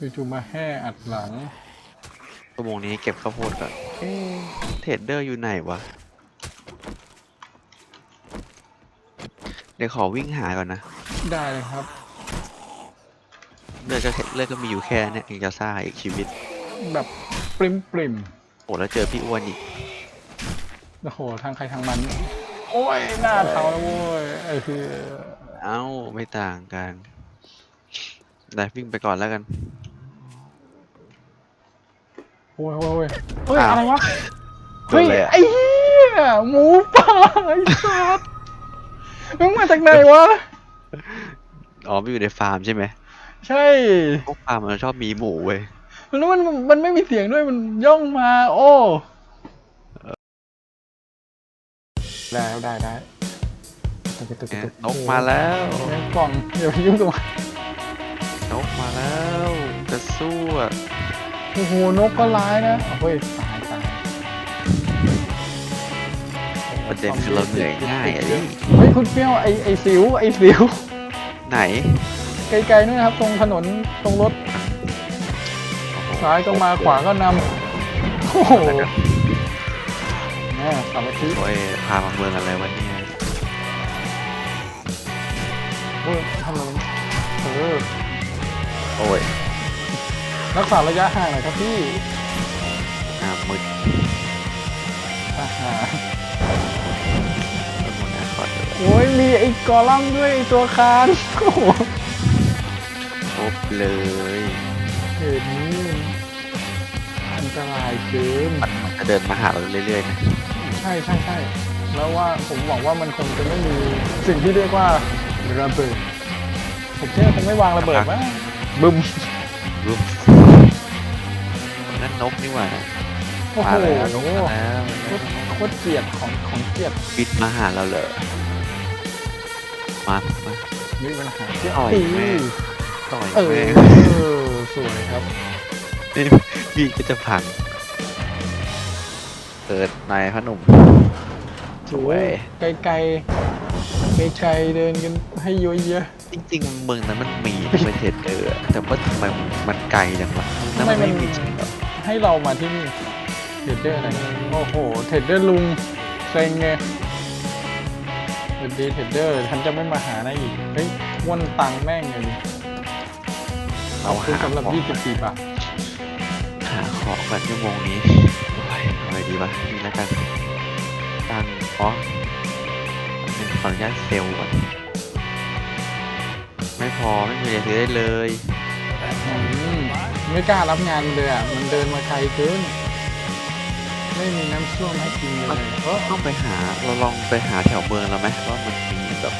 จู่ๆมาแห่อัดหลังชั่วโมงนี้เก็บข้าวโพดก่อนเอ๊ะเทรดเดอร์อยู่ไหนวะ เดี๋ยวขอวิ่งหาก่อนนะ ได้เลยครับเลือดก็แค่เลือดก็มีอยู่แค่เนี้ยยังจะซ่าอีกชีวิต แบบปริมปริมโอ้แล้วเจอพี่อ้วนอีก ๆโอ้โหทางใครทางมัน โอ้ยหน้าเทาแล้วโว้ยไอ้คือเอ้า ไม่ต่างกัน ได้วิ่งไปก่อนแล้วกัน โอ้ยโอ้ยโอ้ยเฮ้ยอ้าว อะไรวะโดเฮ้นยเลยอะไอ้เหี้ยหมูป่าไอ้สัสมึงมาจากไหนวะ อ๋อไม่อยู่ในฟาร์มใช่ไหมใช่พวกฟาร์มมันชอบมีหมูเว้ย แล้วมันมันไม่มีเสียงด้วยมันย่องมา โอ้ได้ได้ได้เนี่ยนกมาแล้วแมงป่องอย่าไปยุ่งกับมันนกมาแล้ว จะสู้อะ โอ้โห นกก็ร้ายนะเฮ้ยตายตายประเด็นคือเราเหนื่อยง่ายอะดิเฮ้ยคุณเปรี้ยวไอไอสิวไอสิว ไหน ไกลๆนู่นนะครับตรงถนนตรงรถโอ้โหซ้ายก็มาขวาก็นำโอ้โหแม่สามัคคีโอ้ยพามาเมืองอะไรวะเนี่ยเฮ้ยถนนเออโอ้ย รักษาระยะห่างหน่อยครับพี่หน้ามืดอาหารต้นมนาคอดเลยโอ้ยมีไอ้กอลัมน์ด้วยไอ้ตัวคานโอ้โหครบเลยเห็นอันตรายเกินมันมันจะเดินมาหาเราเรื่อยๆนะใช่ใช่ใช่แล้วว่าผมหวังว่ามันคงจะไม่มีสิ่งที่เรียกว่าระเบิดผมเชื่อคงไม่วางระเบิดมั้งบึ้มรูป นั่นนกนี่หว่านะโอ้มาโหแล้วนกมาแล้วโคตรโคตรเกลียดของของเกลียดบิดมาหาเราเลยมามามีปัญหาต่อยตีแม่งต่อยเออแม่งสวยครับนี่พี่ก็จะพังเปิดนายพอหนุ่ม สวยไกลไกลไกลไกลๆเดินกันให้เยอะเยอะจริงๆเมืองนั้นมันมีไม่เทดเดอร์อะแต่ว่าทำไมมันมันไกลจังวะนั่นมันไม่มีจริงเหรอ ให้เรามาที่นี่เทรดเดอร์อะไรโอ้โหเทรดเดอร์ลุงเซ็งไงสวัสดีเทรดเดอร์ฉันจะไม่มาหานะอีกเฮ้ยวนตังค์แม่งเลยดิเราคือหาสำหรับ ของ24 บาทหาของแบบชั่วโมงนี้โอ้ยเอาอะไรดีวะนี่แล้วกันตั้งอ๋อหนึ่งขออนุญาตเซลล์ก่อนไม่พอไม่มีอะไรซื้อได้เลย อืม ไม่กล้ารับงานเลยอะ มันเดินมาไกลเกิน ไม่มีน้ำส้วมให้กินเลยเออต้องไปหาเราลองไปหาแถวเมืองเราไหมว่ามันมีแบบ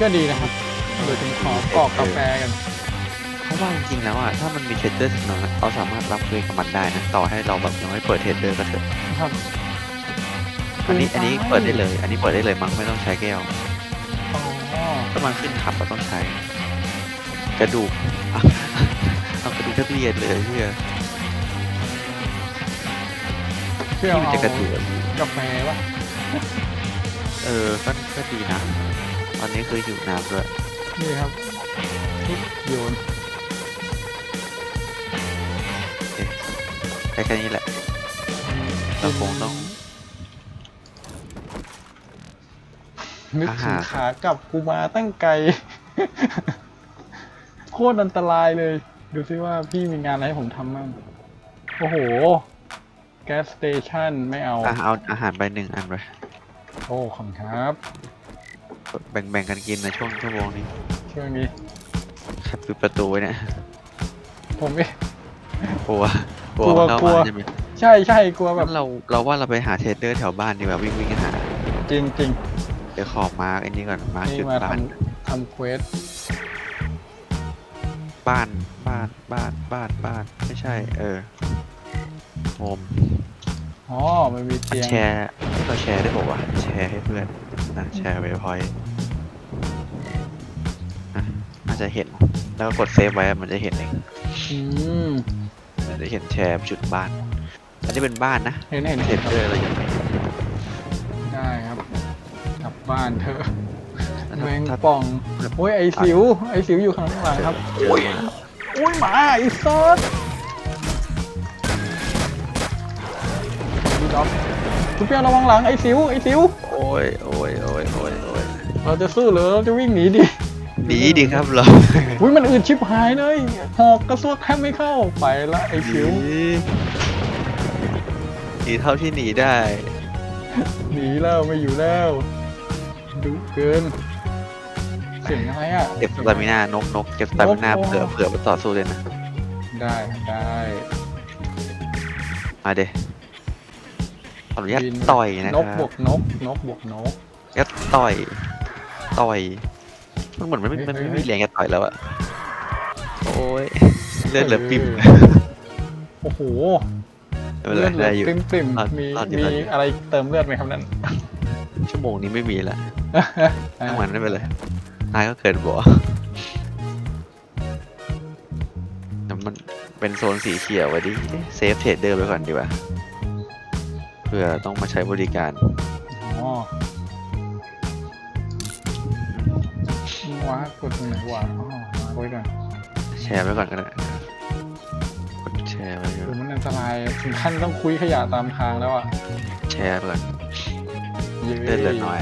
ก็ดีนะครับเดี๋ยวผมขอกรอกกาแฟกันเพราะว่าจริงๆแล้วอะถ้ามันมีเทรดเดอร์ถึงนั้นเราสามารถรับเงินกับมันได้นะต่อให้เราแบบยังไม่เปิดเทรดเดอร์ก็เถอะครับอันนี้เกินไปอันนี้เปิดได้เลย อันนี้เปิดได้เลยมั้งไม่ต้องใช้แก้วอ๋อถ้ามันขึ้นขับเราต้องใช้ กระดูก อะเอากระดูกแทบเรียนเลยเพื่อเพื่อที่มันเอาจะกระดูกกาแฟวะเออก็ก็ดีนะ ตอนนี้คือหิวน้ำด้วยนี่ครับทุบโยนโอเคแค่แค่นี้แหละ เราคงต้อง นึกอาถึหางรขากลับกูมาตั้งไกลโค ตรอันตรายเลย ดูซิว่าพี่มีงานอะไรให้ผมทำบ้างโอ้โห แก๊สสเตชันไม่เอา อะเอาอาหารไปหนึ่งอันไปโอ้ขอบคุณครับ แบ่งแบ่งกันกินในช่วงชั่วโมงนี้ช่วงนี้แค่ปิดประตูไว้เนี่ยผมไม่กลัวกลัวกลัวเข้ากลัว มาใช่ไหมใช่ใช่กลัวแบบงั้นเราเราว่าเราไปหาเทรดเดอร์แถวบ้านดีกว่าวิ่งวิ่งหาจริงจริงเดี๋ยวขอมาร์กอันนี้ก่อนมาร์กนี่จุดมาทบ้านำทำเควส บ้านบ้านบ้านบ้านบ้านไม่ใช่ เออโฮมอ๋อ มันมีเตียง แชร์เราแชร์ได้บอกว่าวะแชร์ให้เพื่อนนะแชร์เวพอยต์น่าจะเห็นแล้วก็กดเซฟไว้มันจะเห็นเองอืมมันจะเห็นแชร์จุดบ้าน อันนี้เป็นบ้านนะเห็นเห็นเทรเห็นดเดอร์อะไรอย่างเงี้ยได้ครับ กลับบ้านเถอะ แล้วแมถ้างถ้าป่องโอ้ยไอสิว ไอสิวอยู่ข้างหลังครับเจอมาอุ้ยหมาไอ้สัสดีด็อกคุณเปียวระวังหลังไอ้สิวไอ้สิว โอ้ยโอ้ยโอ้ยโอ้ยโอ้ยเราจะสู้หรือเราจะวิ่งหนีดิหนีดิครับเราอุ้ยมันอื่นชิบหายเลยหอกกระซวกแทบไม่เข้าไปละไอ้หนีสิวหนีเท่าที่หนีได้ หนีแล้วไม่อยู่แล้วดุเกินเสียงอะไรอะเก็บสตามินานกนกเก็บสตามินาโอ้โหเผื่อเผื่อมาต่อสู้เลยนะได้ได้มาเดขออนุญาตบินต่อยนะนคกรับบวกนกนกบวกนก ยัดต่อยต่อยมันเหมือนมันไม่เฮ้ยมันเฮ้ไม่ยมีแรงจะต่อยแล้วอะโอ้ยเลือดเหลือปิ่มโอ้โหไม่เป็นไรเลือดเหลืได้ออยู่ ปิ่มปิ่มรอดมีรอดอยู่มีรอดอยู่ อะไรเติมเลือดไหมครับนั่นชั่วโมงนี้ไม่มีละ ทั้งวันไม่เป็นไร นายก็เกิดบ่แต่มันเป็นโซนสีเขียวไว้ดิ เซฟเทรดเดอร์ไปก่อนดีกว่า เพื่อต้องมาใช้บริการ อ๋อว้ากดตรงไหนวะอ๋อมาไว้ก่อนแชร์ไว้ก่อนก็ได้กดแชร์ไว้ก่คืออนมันอันตรายถึงขั้นต้องคุยขยะตามทางแล้วอะแชร์ไปก่อน เย้เลือดเหลือน้อย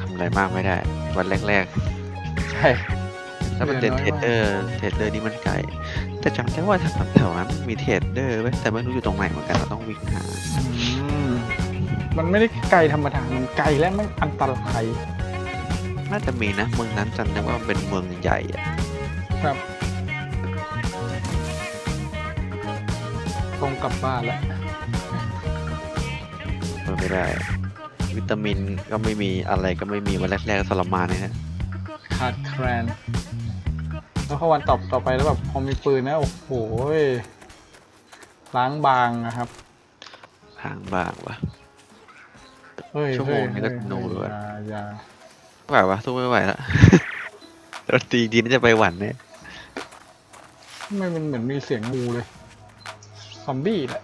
ทำอะไรมากไม่ได้ วันแรกใช่ๆถ้ามันเป็นเหลืเทรอดน้อยเดอมากร์เทรดเดอร์นี่มันไกล แต่จำได้ว่าแถวๆนั้นมีเทรดเดอร์ไว้ยแต่ไม่รู้อยู่ตรงไหนเหมือนกันเราต้องวิ่งหาอืมมันไม่ได้ไกลธรรมดา มันไกลและมันอันตรายน่าจะมีนะเมืองนั้นจำได้ว่ามันเป็นเมืองใหญ่อะครับตรงกลับบ้านแล้วเปิดไม่ได้ วิตามินก็ไม่มีอะไรก็ไม่มีวันแรกๆก็ทรมานเลยนะ ขาดแคลนแล้วพอวันต่อต่อไปแล้วแบบพอมีปืนนะโอ้โหยล้างบางนะครับห่างบางวะเฮ้ยชั่วโมงเฮ้ยนี้ก็เฮ้ยหนูเลยอย่าอย่าไหววะสู้ไม่ไหวแล้วโดนตีดีน่าจะไปหวันเนี่ยทำไมมันเหมือนมีเสียงงูเลยซอมบี้แหละ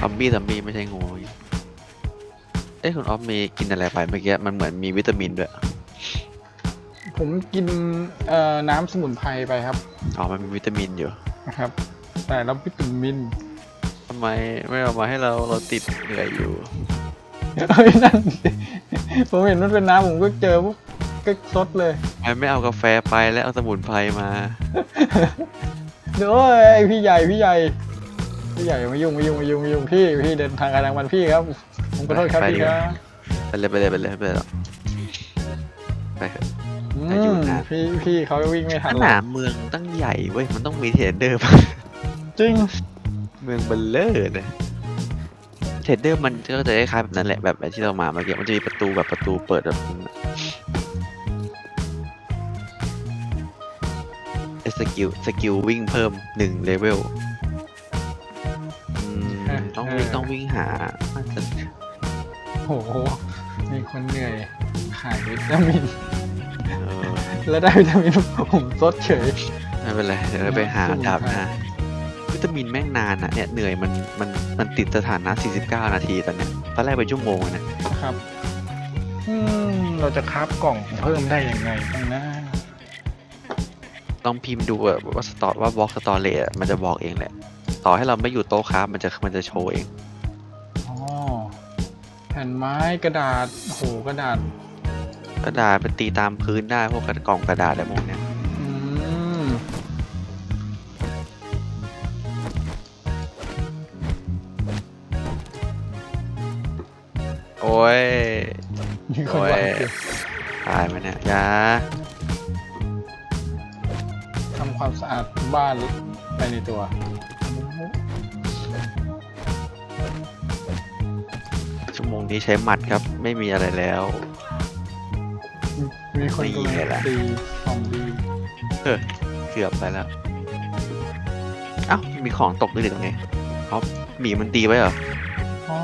ซอมบี้ซอมบี้ไม่ใช่งูเอ้ยคุณออฟมีกินอะไรไปเมื่อกี้มันเหมือนมีวิตามินด้วย ผมกินเอ่อน้ำสมุนไพรไปครับอ๋อมันมีวิตามินอยู่นะครับ แต่แล้ววิตามินทำไมไม่เอามาให้เราเราติดเหนื่อยอยู่ เอ้ยนั่นผมเห็นมันเป็นน้ำผมก็เจอปุ๊บก็ซดเลยทำไมไม่เอากาแฟไปแล้วเอาสมุนไพรมาเดี๋ยวไอพี่ใหญ่พี่ใหญ่พี่ใหญ่ไม่ยุ่งไม่ยุ่งไม่ยุ่งไม่ยุ่งพี่พี่เดินทางการทางมันพี่ครับ ผมขอโทษครับไปพี่ดีคกรัว่าบไปเลยไปเลยไปเลยไปเลยหรอกไปเถอะ พี่พี่เขาวิ่งไม่ทันสหรอนากมเมืองตั้งใหญ่เว้ยมันต้องมีเทรดเดอร์ปะจริงเมืองเบลเลอร์นะเทรดเดอร์มันก็จะคล้ายๆแบบนั้นแหละแบบที่เรามาเมื่อกี้มันจะมีประตูแบบประตูเปิดแบบนั้นอะไอ้สกิลสกิลวิ่งเพิ่มหนึ่งเลเวลอืมต้องวิ่งต้องวิ่งหาน่าจะโอ้โห มีคนเหนื่อยขาดวิตามิน เออแล้วได้วิตามินผมซดเฉย ไม่เป็นไรเดี๋ยวเราไปหาสมุนไพรดาบหน้าวิตามินแม่งนานอะเนี่ยเหนื่อยมันมันมันติดสถานะ 49 นาทีตอนเนี้ยตอนแรกเป็นชั่วโมงอะนะครับ อืม เราจะคราฟกล่องเพิ่มได้ยังไงบ้างนะ ต้องพิมพ์ดูอะว่าสตอว่าบล็อกสตอเรจมันจะบอกเองแหละ ต่อให้เราไม่อยู่โต๊ะครับมันจะมันจะโชว์เอง อ๋อแผ่นไม้กระดาษโอ้โหกระดาษ กระดาษไปตีตามพื้นได้พวกกระกล่องกระดาษอะไรพวกเนี้ยอืมโอ้ย มีคนโอ้ยวางเก็บตายไหมเนี่ยอยาทำความสะอาดบ้านไปในตัว นี้ใช้หมัดครับ ไม่มีอะไรแล้ว มีคนนี่กำลัไงงล่ะตีซอมบี้เออเกือบไปแล้วเอ้ามีของตกด้วยดิตรงนี้เขาหมีมันตีไว้เหรออ๋อ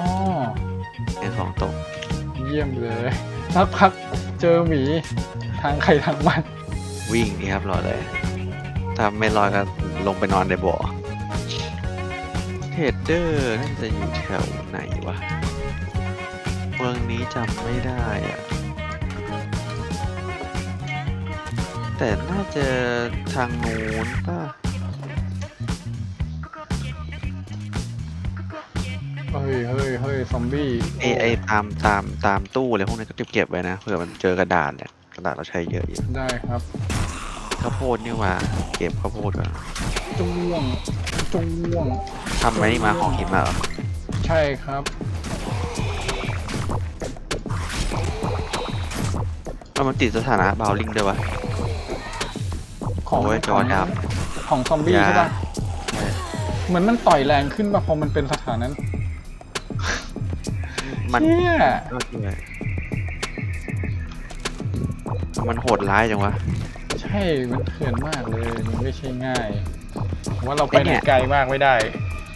เนี่ยของตก เยี่ยมเลยสักพักเจอหมีทางใครทางมัน วิ่งนี่ครับรอเลย ถ้าไม่รอดก็ลงไปนอนในบ่อเทรดเดอร์น่าจะอยู่แถวไหนวะเมืองนี้จำไม่ได้อะแต่แต่น่าจะทางนู้นป่ะเฮ้ยเฮ้ยเฮ้ยซอมบี้ไอไอตามตามตามตู้อะไรพวกนี้ก็เก็บไว้นะเผื่อมันเจอกระดาษเนี่ยกระดาษเราใช้เยอะอยู่ได้ครับข้าวโพดนี่หว่า เก็บข้าวโพดก่อนจ้วงจ้วงทำไว้นี่มาของหินมาเหรอใช่ครับ แล้วมันติดสถานะบาวลิงด้วยวะของโอ้ยจอดำของซอมบี้อย่าใช่ปะใช่เหมือนมันต่อยแรงขึ้นป่ะพอมันเป็นสถานั้น มันเชี่ยก็ด้วยมันโหดร้ายจังวะ ใช่ มันเถื่อนมากเลย มันไม่ใช่ง่ายผมว่าเราไปไอ้ไหเนี่นยไกลมากไม่ได้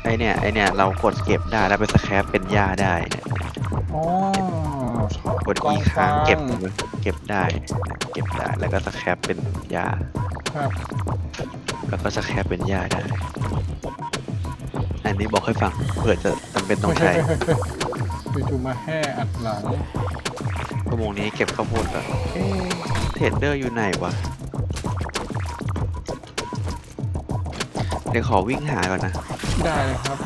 ไอเนี่ย ไอเนี่ย เรากดเก็บได้แล้วไปสแครปเป็นหญ้าได้เนี่ยอ๋อ กดอีกครั้งเก็บเก็บได้ เก็บได้แล้วก็สแครปเป็นหญ้าครับแล้วก็สแครปเป็นหญ้าได้ อันนี้บอกให้ฟังเผื่อจะจำเป็นต้องใช้เฮ้ยจู่ๆมาแห่อัดหลังชั่วโมงนี้เก็บข้าวโพดก่อนเอ๊ะเทรดเดอร์อยู่ไหนวะเดี๋ยวขอวิ่งหาก่อนนะ ได้เลยครับ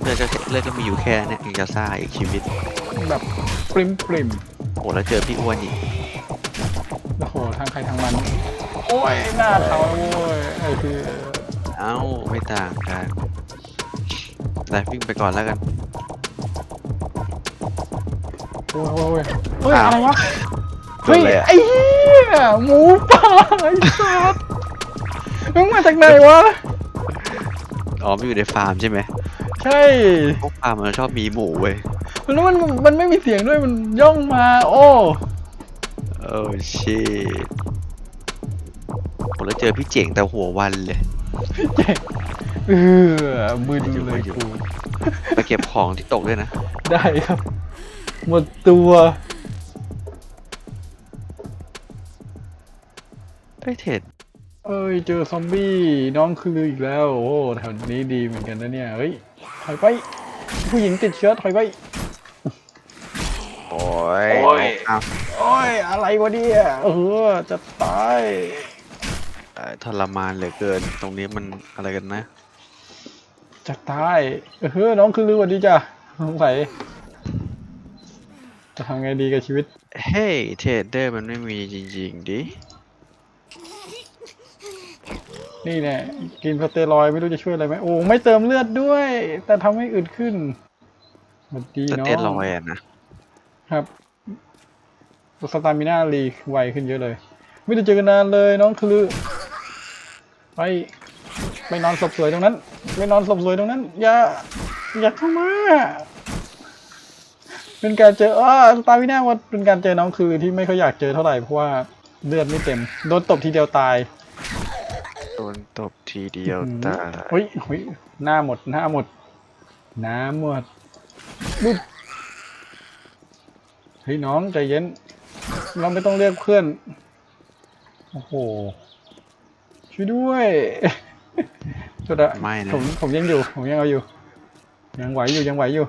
เลือดก็เลือดก็มีอยู่แค่เนี่ยยังจะซ่าอีกชีวิต แบบปริมปริมโอ้แล้วเจอพี่อ้วนอีกโอ้โหทางใครทางมัน โอ้ยหน้าเขาโอ้ยไอ้คือเอ้าไม่ต่างกันแต่วิ่งไปก่อนแล้วกันโอ้ยโอ้ยเฮ้ยอ้าวอะไรวะโดเฮ้นยเลยอะไอ้เหี้ยหมูป่าไอ้สัสมึงมาจากไหนวะอ๋อมันอยู่ในฟาร์มใช่ไหมใช่พวกฟาร์มมันชอบมีหมูเว้ย แล้วมันมันไม่มีเสียงด้วยมันย่องมา โอ้โอ้ชิตโอ้แล้วเจอพี่เจ๋งแต่หัววันเลยเออมึนอยู่เลยอยู่กูไปเก็บของที่ตกด้วยนะ ได้ครับ หมดตัวเอ้ยเทรดเอ้ยเจอซอมบี้น้องคืออีกแล้ว โอ้แถวนี้ดีเหมือนกันนะเนี่ย เฮ้ยถอยไป ผู้หญิงติดเชื้อถอยไป โอ้ยโอ้ยอ้าวโอ้ย อะไรวะเนี่ยเออจะตายเอ่อทรมานเหลือเกิน ตรงนี้มันอะไรกันนะ จะตายเออน้องคือลือวันดีจ้ะสงสัยจะทำไงดีกับชีวิต เฮ้ยเทรดเดอร์มันไม่มีจริงๆดิ นี่แน่กินสเตียรอยด์ไม่รู้จะช่วยอะไรไหมโอ้ไม่เติมเลือดด้วย แต่ทำให้อึดขึ้นสวัสดีสน้อเตียงรอยด์อะนะ ครับสตามิน่ารีไวขึ้นเยอะเลย ไม่ได้เจอกันนานเลยน้องคือไปไปนอนศพสวยตรงนั้นไปนอนศพสวยตรงนั้น อย่าอย่าเข้ามา เป็นการเจออ้าสตามิน่าว่าเป็นการเจอน้องคือที่ไม่ค่อยอยากเจอเท่าไหร่เพราะว่าเลือดไม่เต็มโดนตบทีเดียวตายโดนตบทีเดียวตายเฮ้ยเฮ้ยหน้าหมดหน้าหมดหน้าหมดบุ๊บเฮ้ยน้องใจเย็น เราไม่ต้องเรียกเพื่อน โอ้โห ช่วยด้วยจุดอะไม่นะ ผมผมยังอยู่ ผมยังเอาอยู่ ยังไหวอยู่ยังไหวอยู่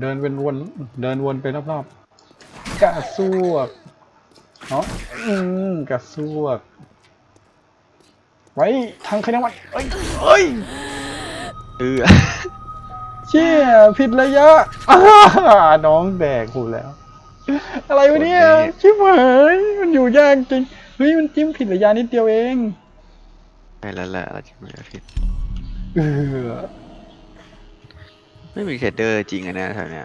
เดินเป็นวน เดินวนไปรอบๆกระซวกเนาะอืมกระซวก ไว้ทางใครนะไว้เอ้ยเอ้ย เออ เชี่ยผิดระยะอ้าน้องแดกกูแล้ว อะไรวะเนี่ยชิบหายมันอยู่ยากจริงเฮ้ยมันจิ้มผิดระยะนิดเดียวเองใช่แล้วแหละเราจะไม่ผิดเออไม่มีเทรดเดอร์จริงอะเนะแถวเนี้ย